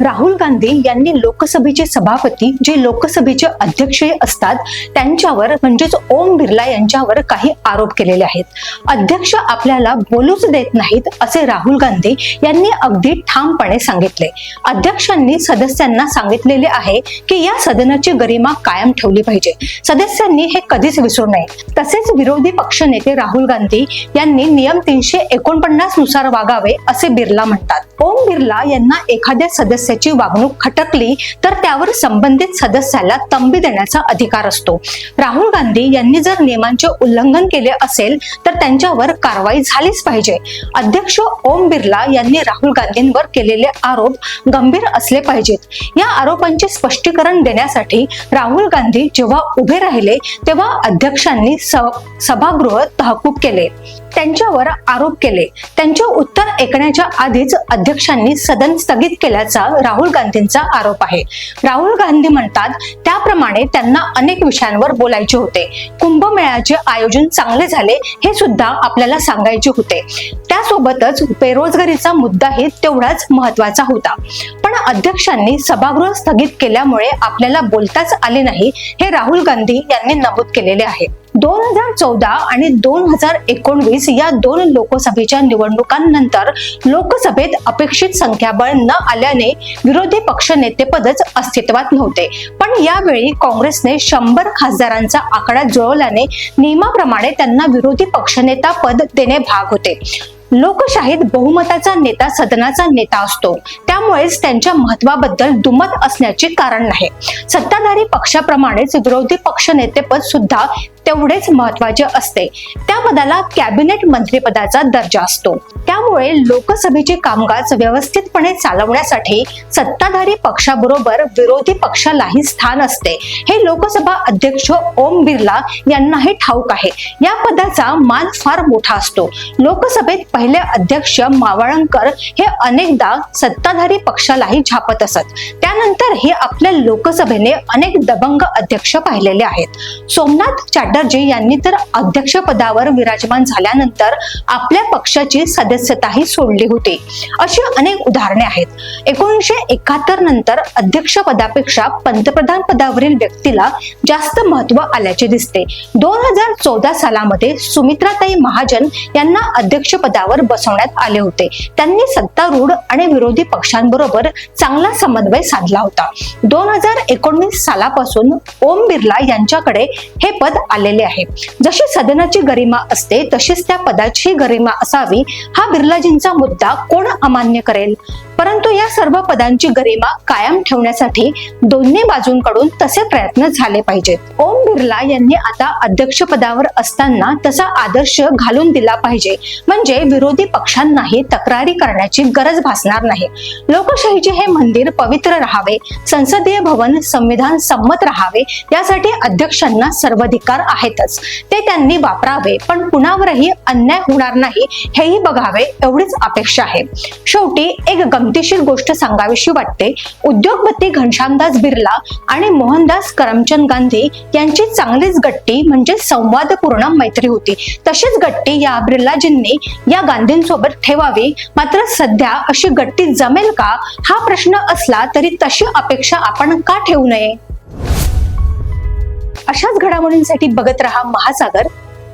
राहुल गांधी यांनी लोकसभेचे सभापती जे लोकसभेचे अध्यक्ष असतात त्यांच्यावर म्हणजेच ओम बिर्ला यांच्यावर काही आरोप केलेले आहेत. अध्यक्ष आपल्याला बोलूच देत नाहीत असे राहुल गांधी यांनी अगदी ठामपणे सांगितले. अध्यक्षांनी सदस्यांना सांगितलेले आहे की या सदनाची गरिमा कायम ठेवली पाहिजे. सदस्यांनी हे कधीच विसरू नये. तसेच विरोधी पक्षनेते राहुल गांधी यांनी नियम तीनशे एकोणपन्नासनुसार वागावे असे बिर्ला म्हणतात. ओम बिर्ला यांना एखाद्या सदस्य सदस्याची वागणूक खटकली तर त्यावर संबंधित सदस्याला तंबी देण्याचा अधिकार असतो. राहुल गांधी यांनी जर नियमांचे उल्लंघन केले असेल तर त्यांच्यावर कारवाई झालीच पाहिजे. अध्यक्ष ओम बिर्ला यांनी राहुल गांधींवर केलेले आरोप गंभीर असले पाहिजेत. या आरोपांचे स्पष्टीकरण देण्यासाठी राहुल गांधी जेव्हा उभे राहिले तेव्हा अध्यक्षांनी सभागृह तहकूब केले. त्यांच्यावर आरोप केले. त्यांचे उत्तर ऐकण्याच्या आधीच अध्यक्षांनी सदन स्थगित केल्याचा राहुल गांधींचा आरोप आहे. राहुल गांधी म्हणतात त्याप्रमाणे त्यांना अनेक विषयांवर बोलायचे होते. कुंभमेळ्याचे आयोजन चांगले झाले हे सुद्धा आपल्याला सांगायचे होते. त्यासोबतच बेरोजगारीचा मुद्दाही तेवढाच महत्त्वाचा होता. पण अध्यक्षांनी सभागृह स्थगित केल्यामुळे आपल्याला बोलताच आले नाही हे राहुल गांधी यांनी नमूद केलेले आहे. दोन हजार चौदा आणि दोन हजार एकोणवीस या दोन लोकसभेच्या निवडणुकांनंतर लोकसभेत अपेक्षित संख्याबळ न आल्याने विरोधी पक्ष नेतेपदच अस्तित्वात नव्हते. पण यावेळी काँग्रेसने शंभर खासदारांचा आकडा जुळवल्याने नियमाप्रमाणे त्यांना विरोधी पक्षनेता पद देणे भाग होते. लोकशाहीत बहुमताचा नेता सदनाचा नेता असतो. त्यामुळेच त्यांच्या महत्वाबद्दल दुमत असण्याचे कारण नाही. सत्ताधारी पक्षाप्रमाणेच विरोधी पक्ष नेतेपद सुद्धा तेवढेच महत्त्वाचे असते. त्या पदाला कॅबिनेट मंत्रिपदाचा दर्जा असतो. त्यामुळे लोकसभेचे कामकाज व्यवस्थितपणे चालवण्यासाठी सत्ताधारी पक्षाबरोबर विरोधी पक्षालाही स्थान असते. हे लोकसभा अध्यक्ष ओम बिर्ला यांनाही ठाऊक आहे. या पदाचा मान फार मोठा असतो. लोकसभेत पहिले अध्यक्ष मावळंकर हे अनेकदा सत्ताधारी पक्षालाही झापत असत. त्यानंतर हे आपल्या लोकसभेने अनेक दबंग अध्यक्ष पाहिलेले आहेत. सोमनाथ चॅटर्जी यांनी तर अध्यक्षपदावर विराजमान झाल्यानंतर आपल्या पक्षाची सदस्यताही सोडली होती. अशी अनेक उदाहरणे आहेत. एकोणीसशे एकाहत्तर नंतर अध्यक्षपदापेक्षा पंतप्रधान पदावरील व्यक्तीला जास्त महत्त्व आल्याचे दिसते. दोन हजार चौदा सालामध्ये सुमित्राताई महाजन यांना अध्यक्षपदावर बसवण्यात आले होते. त्यांनी सत्तारूढ आणि विरोधी पक्षांबरोबर चांगला समन्वय साधला. होता. दोन हजार एकोणवीस सालापासून ओम बिर्ला यांच्याकडे हे पद आलेले आहे. जशी सदनाची गरिमा असते तशीच त्या पदाची गरिमा असावी. हा बिर्लाजींचा मुद्दा कोण अमान्य करेल? परंतु या सर्व पदांची गरिमा कायम ठेवण्यासाठी दोन्ही बाजूंकडून तसे प्रयत्न झाले पाहिजेत. ओम बिर्ला यांनी आता अध्यक्ष पदावर असताना तसा आदर्श घालून दिला पाहिजे. म्हणजे विरोधी पक्षांनाही तक्रारी करण्याची गरज भासणार नाही. लोकशाहीचे हे मंदिर पवित्र राहावे संसदीय भवन संविधान संमत राहावे यासाठी अध्यक्षांना सर्वाधिकार आहेतच. ते त्यांनी वापरावे पण कुणावरही अन्याय होणार नाही हेही बघावे एवढीच अपेक्षा आहे. शेवटी एक गमतीशीर गोष्ट सांगावीशी वाटते. उद्योगपती घनश्यामदास बिर्ला आणि मोहनदास करमचंद गांधी यांची चांगलीच गट्टी म्हणजे संवादपूर्ण मैत्री होती. तशीच गट्टी या बिर्लाजींनी या गांधींसोबत ठेवावी. मात्र सध्या अशी गट्टी जमेल का? हा प्रश्न असला तरी तशी अपेक्षा आपण का ठेवू नये? अशाच घडामोडींसाठी बघत रहा महासागर.